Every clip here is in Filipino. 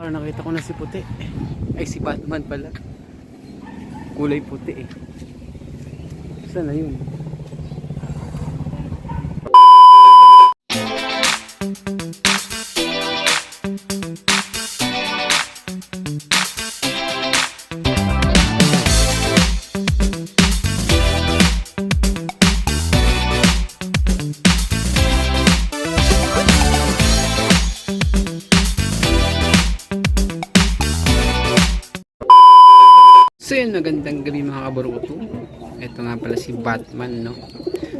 Parang nakita ko na si puti. Ay, si Batman pala. Kulay puti eh. Saan na yun? So yun, magandang gabi mga kabaruto. Ito nga pala si Batman, no?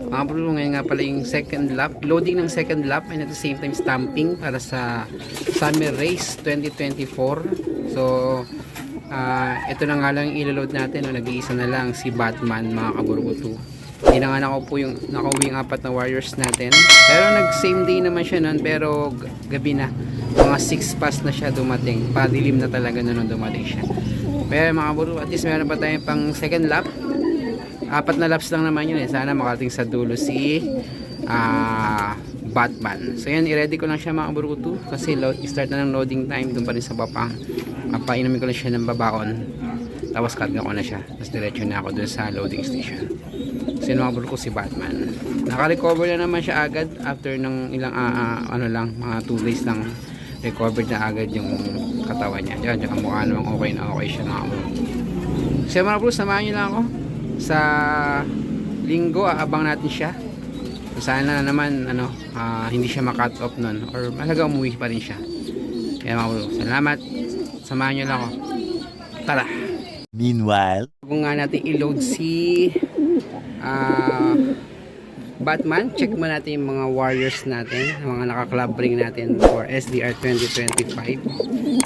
Mga kabaruto, ngayon nga pala yung second lap. Loading ng second lap and at the same time stamping para sa Summer Race 2024. So, ah ito na nga lang iloload natin. No? Nag-iisa na lang si Batman, mga kabaruto. Hindi na nga nako po yung nakauwi yung apat na warriors natin. Pero nag same day naman siya nun pero gabi na. Mga 6 past na siya dumating. Padilim na talaga nung dumating siya. Pero mga buro, at least meron pa tayong pang second lap. Apat na laps lang naman yun eh. Sana makarating sa dulo si ah Batman. So yan, i-ready ko lang siya mga buruto kasi load, start na ng loading time doon pa rin sa Bapang. Papainumin ko lang siya ng babaon. Tapos karga ko na siya. Tapos diretso na ako doon sa loading station. So yun mga buruto si Batman. Naka-recover na naman siya agad after ng ilang ah, ah, ano lang, mga 2 days lang recovered na agad yung katawan niya. Diyan, tsaka mukha namang okay na okay siya mga bro. So mga bro, samahan niyo lang ako sa linggo, aabang natin siya. Sana naman ano, ah, hindi siya ma-cut off nun or malaga umuwi pa rin siya. Kaya mga bro, salamat. Samahan niyo lang ako. Tara! Meanwhile, Kung nga natin i-load si ah, Batman, check mo natin yung mga warriors natin, mga naka-club ring natin for SDR 2025.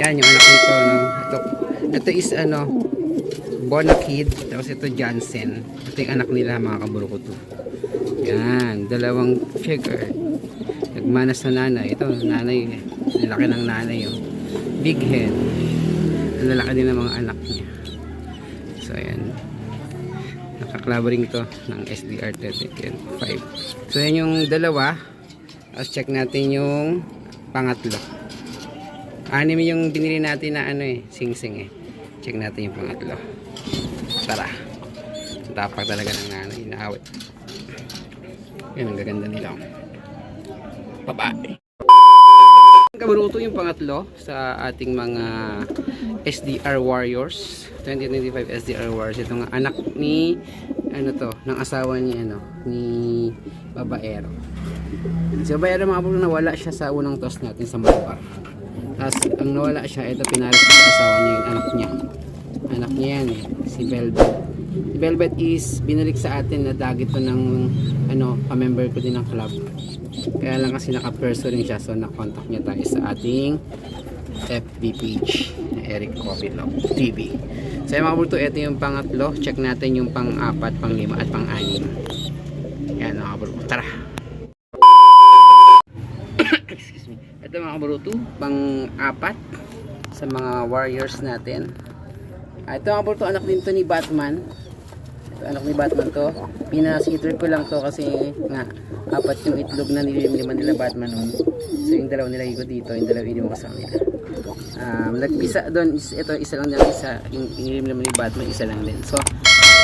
Yan, yung anak nito, no? Ito, ito is ano, Bonakid, tapos ito Jansen. Ito yung anak nila, mga kaburuko to. Yan, dalawang checker. Nagmanas na nanay. Ito, nanay, lalaki ng nanay, oh. Big head. Lalaki din ng mga anak niya. So, ayan. Nakaklabering to ng SDR 3025. So, yan yung dalawa. Tapos, check natin yung pangatlo. Anim yung binili natin na ano eh, sing-sing eh. Check natin yung pangatlo. Tara. Tapak talaga ng nanay. Inaawit. Yan, ang gaganda nila. oh. Bye-bye. Kabaruto yung pangatlo sa ating mga SDR Warriors. 2025 SDR Warriors. Ito nga anak ni ano to ng asawa ni ano ni Babaero. Si Babaero mga bro nawala siya sa unang toss natin sa Malabar tapos ang nawala siya ito pinalis ko sa asawa niya yung anak niya. Anak niya yan eh si Velvet. Velvet is binalik sa atin na dagit to ng ano pa-member ko din ng club kaya lang kasi naka-perso rin siya so na-contact niya tayo sa ating FB page na Eric Covilog TV. So yung mga bulto, ito yung pangatlo. Check natin yung pang-apat, pang-lima at pang-anim. Yan mga bulto. Tara! Me. Ito mga bulto, pang-apat sa mga warriors natin. Ah, Ito mga bulto, anak din to ni Batman. Anak ni Batman to. Pinasitry ko lang to kasi nga apat yung itlog na nililiman nila Batman noon. So yung dalawa nilagay ko dito, yung dalawa iniwan ko sa kanila. Um, nagpisa doon, is, ito isa lang din isa, yung inilim naman ni Batman, isa lang din. So,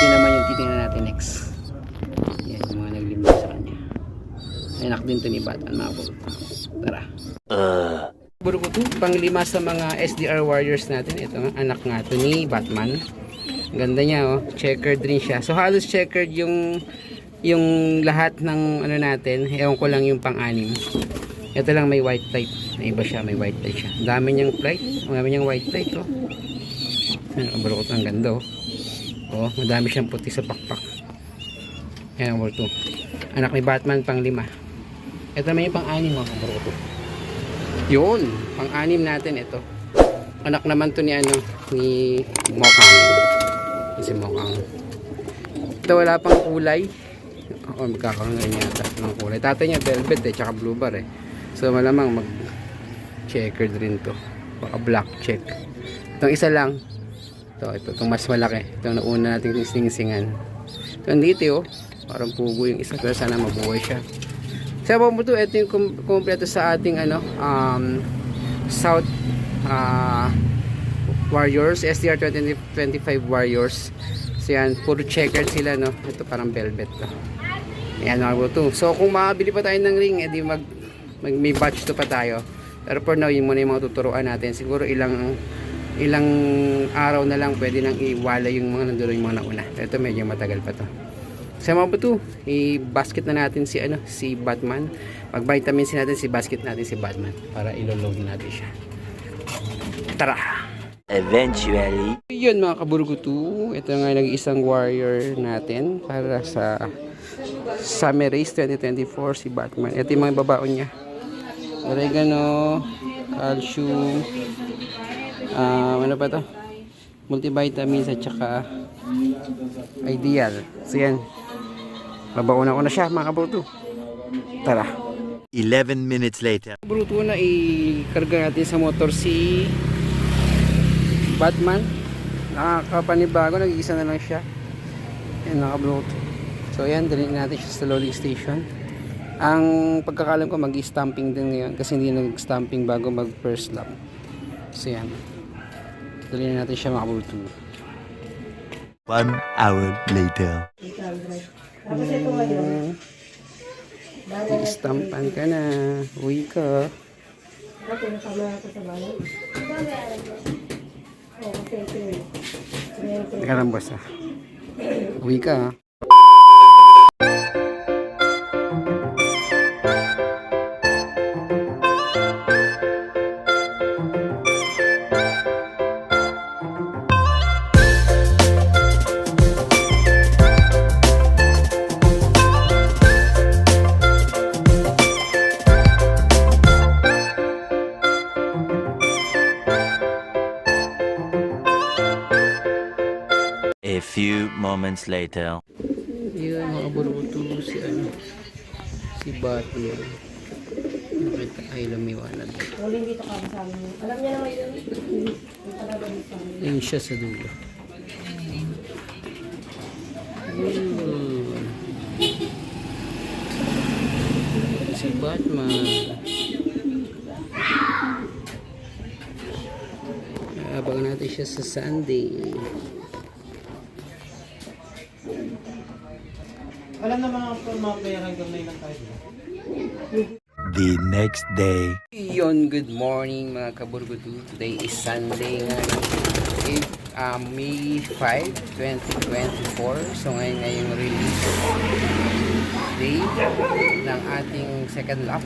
yun naman yung titingnan natin next. Yan, yung mga naglim sa kanya. Anak din to ni Batman, mga bro. Tara. uh, Burukutu, panglima sa mga SDR warriors natin. Ito anak nga to ni Batman. Ganda niya oh, checkered rin siya. So halos checkered yung yung lahat ng ano natin. Ewan ko lang yung pang-anim. Ito lang may white plate. May iba siya, may white plate siya. Ang Dami niyang plate. Ang dami niyang white plate oh. Ayan, burukutu ang ganda oh. Oh, madami siyang puti sa pakpak. Ayan, burukutu. Anak ni Batman pang lima. Ito naman yung pang-anim oh, burukutu. Yun, pang-anim natin ito. Anak naman to ni ano, ni Mokang. Ito si Mokang. Ito wala pang kulay. Oo, magkakaroon na rin yata ng kulay. Tatay niya velvet eh, tsaka blue bar eh. So malamang mag checkered rin to. Baka black check. Itong isa lang. Ito, ito, itong mas malaki. Itong nauna natin sing-singan. Ito, dito oh. Parang pugo yung isa, pero sana mabuhay siya. Sa Pamuto, ito yung kum- kumpleto sa ating ano, um, South ah, Warriors, SDR 2025 Warriors. So yan, puro checkered sila no. Ito parang velvet to. Ayan mga buto. So kung makabili pa tayo ng ring, edi mag, mag may batch to pa tayo. Pero for now, yun muna yung mga tuturuan natin. Siguro ilang ilang araw na lang pwede nang iwala yung mga nanduro yung mga nauna. Ito medyo matagal pa to. Sa mga buto, i-basket na natin si ano, si Batman. Mag-vitamin si natin si basket natin si Batman para ilo-load natin siya. Tara! Eventually. Yun mga kaburgutu, ito nga yung isang warrior natin para sa Summer Race 2024 si Batman. Ito yung mga babaon niya. Oregano, calcium, ah ano pa to? Multivitamins at saka ideal. So yan. Babauna ko na siya mga kaburgutu. Tara. 11 minutes later. Bruto na i-karga natin sa motor si Batman. Nakakapanibago, nag-iisa na lang siya. Yan, naka-Bluetooth. So yan, dalhin natin siya sa loading station. Ang pagkakalam ko, mag-stamping din ngayon kasi hindi nag-stamping bago mag first lap. So yan. Dalhin natin siya maka-Bluetooth. One hour later. Hmm. I-stampan ka na. Uwi ka. Teka lang boss ah. Uwi ka ah. Moments later. Yun, mga buruto si ano, si Batman. Nakita ay lumiwanag. Huling dito ka sa amin. Alam niya naman yun. Ayun siya sa dulo. Yun. Si Batman. Abangan natin siya sa Sunday. Alam na mga, hanggang na ilang tayo. The next day. Yon, good morning mga kaburgudu. Today is Sunday nga. If, um, May 5, 2024. So ngayon nga yung release day ng ating second lap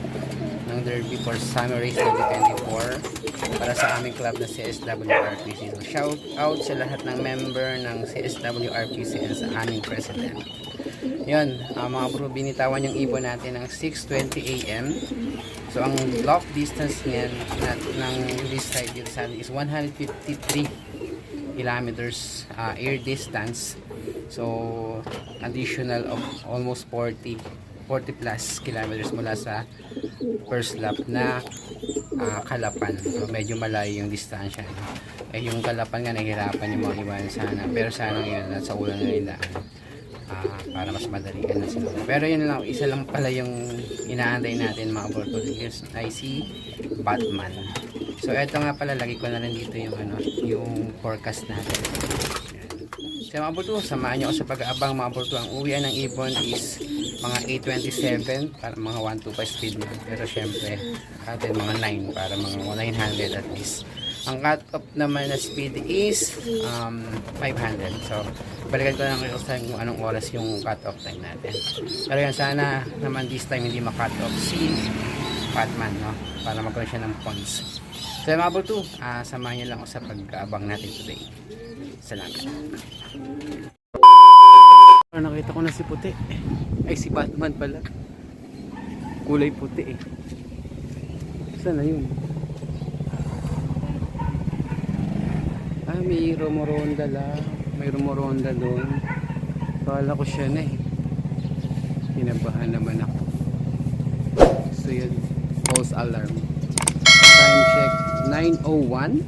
ng Derby for Summer Race 2024 para sa aming club na CSWRPC. So shout out sa lahat ng member ng CSWRPC and sa aming president. Yun, ah, mga bro, binitawan yung ibon natin ng 6.20 a.m. So, ang lock distance niyan na, ng this side dito sa atin is 153 kilometers ah, air distance. So, additional of almost 40 40 plus kilometers mula sa first lap na ah, Kalapan. So, medyo malayo yung distansya. Eh, yung Kalapan nga nahihirapan yung mga iwan sana. Pero sana ngayon, nasa ulan na yung daan. Ah, para mas madalian na sila. Pero yun lang, isa lang pala yung inaantay natin mga Bortoliers ay si Batman. So eto nga pala, lagi ko na rin dito yung ano, yung forecast natin. Sa mga Borto, samahan niyo ako sa pag-aabang mga Borto. Ang uwian ng ibon is mga 827 para mga 125 speed na. Pero syempre, atin mga 9 para mga 900 at least. Ang cut-off naman na speed is um, 500. So, balikan ko lang kayo sa kung anong oras yung cut-off time natin. Pero yan, sana naman this time hindi ma-cut off si Batman, no? Para magkaroon siya ng points. So, mga Borto, ah samahan niyo lang ako sa pag-aabang natin today. Salamat. Ah, nakita ko na si puti. Ay, si Batman pala. Kulay puti eh. Saan na yun? Ah, may rumoronda lang. May rumoronda doon. Kala ko siya na eh. Kinabahan naman ako. So yun, false alarm. Time check, 9.01.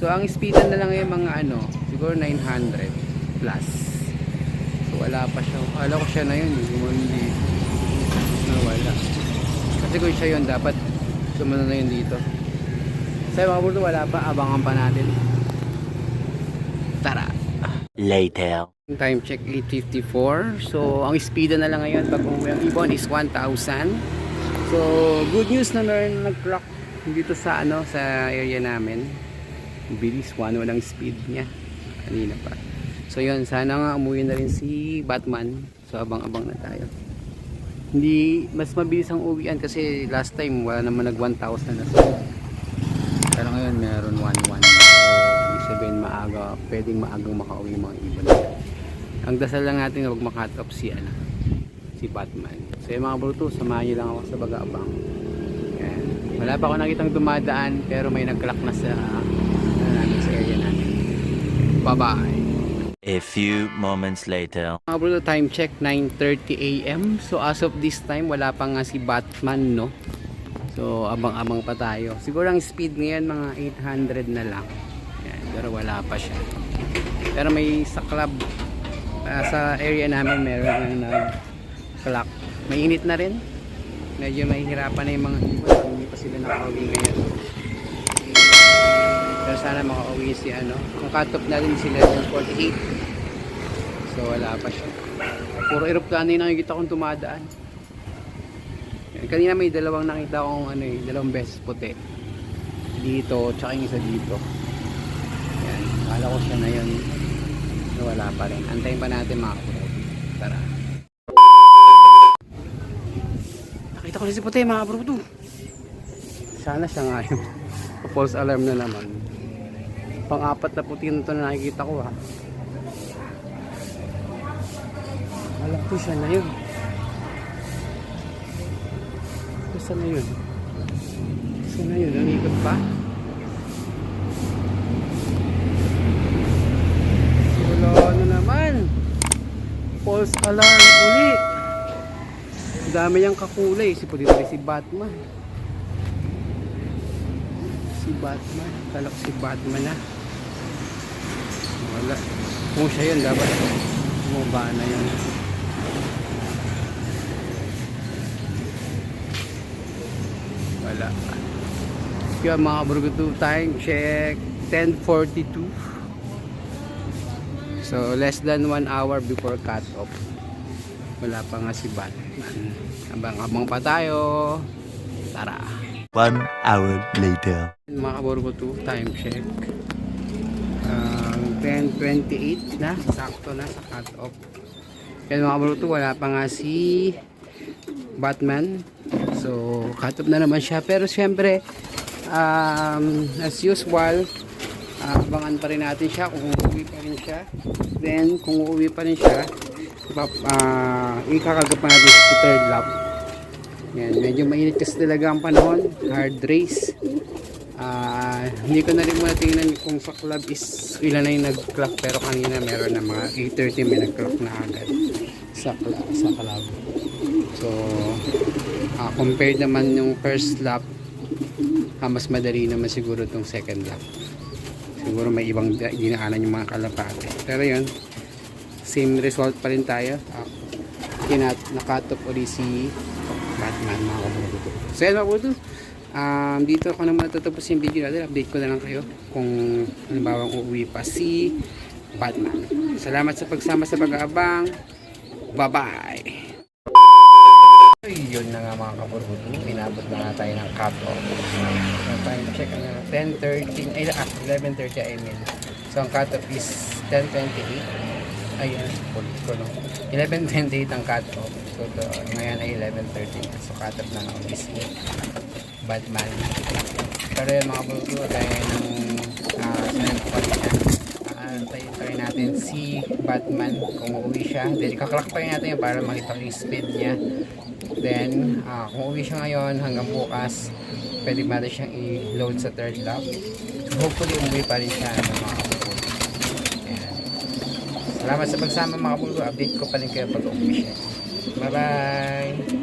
So ang speedan na lang yung mga ano, siguro 900 plus. So wala pa siya. Kala ko siya na yun, hindi. Nawala. Kasi kung siya yun, dapat sumano na yun dito. So mga kabuluto, wala pa. Abangan pa natin. Later. Time check 8.54. So, ang speed na lang ngayon pag umuwi ang ibon is 1,000. So, good news na meron nag-clock dito sa ano sa area namin. Bilis, one walang speed niya. Kanina pa. So, yun. Sana nga umuwi na rin si Batman. So, abang-abang na tayo. Hindi, mas mabilis ang uwian kasi last time wala naman nag 1,000 na. So, pero ngayon meron 1,1. Maaga, pwedeng maagang makauwi yung mga ibon. Ang dasal lang natin na huwag makat off si, ano, si Batman. So yung mga bruto, samahan niyo lang ako sa Bagabang. Yan. Wala pa ako nakitang dumadaan pero may nag-clock na sa, ano, namin, sa area namin. Bye-bye! A few moments later. Mga bruto, time check 9.30 a.m. So as of this time, wala pa nga si Batman, no? So abang-abang pa tayo. Siguro ang speed ngayon mga 800 na lang. Pero wala pa siya. Pero may sa club, ah, sa area namin meron na nag-clock. Mainit na rin. Medyo mahihirapan na yung mga ibon. Hindi pa sila nakauwi ngayon. Pero sana makauwi si ano. Ang cut-off natin sila yung 48. So wala pa siya. Puro eroplano yung nakikita kong tumadaan. Yan. Kanina may dalawang nakita kong ano eh, dalawang beses puti. Dito, tsaka yung isa dito. Yan. Akala ko siya na yun. Wala pa rin. Antayin pa natin mga kapatid. Tara. Nakita ko na si puti mga kapatid. Sana siya nga yun. False alarm na naman. Pang-apat na puti na ito na nakikita ko ha. Alam ko siya na yun. Saan na yun? Saan na yun? Ang ikot pa? False alarm uli. Dami niyang kakulay. Si Pudito si Batman. Si Batman. Kalak si Batman na. Wala. Kung siya yun, dapat bumaba na yun. Wala. Kaya mga burgutu time check 10.42 So less than 1 hour before cut off Wala pa nga si Batman Abang-abang pa tayo. Tara. One hour later. mga burgutu time check. Um, 10.28 na. Sakto na sa cut off Yan mga burgutu wala pa nga si Batman. So, cut off na naman siya. Pero syempre, um, as usual, abangan pa rin natin siya kung uuwi pa rin siya. Then, kung uuwi pa rin siya, uh, ikakagap natin sa third lap. Yan, medyo mainit kasi talaga ang panahon. Hard race. Ah, hindi ko na rin muna tingnan kung sa club is ilan na yung nag-clock pero kanina meron na mga 8.30 may nag-clock na agad sa, cl- sa club. So, ah, compared naman yung first lap, ah, mas madali naman siguro itong second lap. Siguro may ibang dinaanan yung mga kalapate. Pero yun, same result pa rin tayo. Ah, kinat, nakatop uli si Batman mga kabuto. So yan mga kabuto. Um, dito ako naman natutapos yung video natin. Update ko na lang kayo kung halimbawa uuwi pa si Batman. Salamat sa pagsama sa pag-aabang. Bye-bye! Yun na nga mga kaburbuto. Inabot na nga tayo ng cut-off. So, time check ano, 10.13, ay ah, 11.30 I mean. So ang cut-off is 10.28. Ayun, ulit ko no. 11.28 ang cut-off. So to, ngayon ay 11.30 na. So cut-off na ng is Batman. Pero yun mga kaburbuto, tayo ng uh. Aantayin pa rin natin si Batman kung uuwi siya. Then ikaklak pa rin natin para makita yung speed niya. Then, ah, kung uwi siya ngayon hanggang bukas, pwede ba natin siyang i-load sa third lap. Hopefully, umuwi pa rin siya ng mga kapulgo. Salamat sa pagsama mga kapulgo. Update ko pa rin kayo pag umuwi siya. Bye-bye!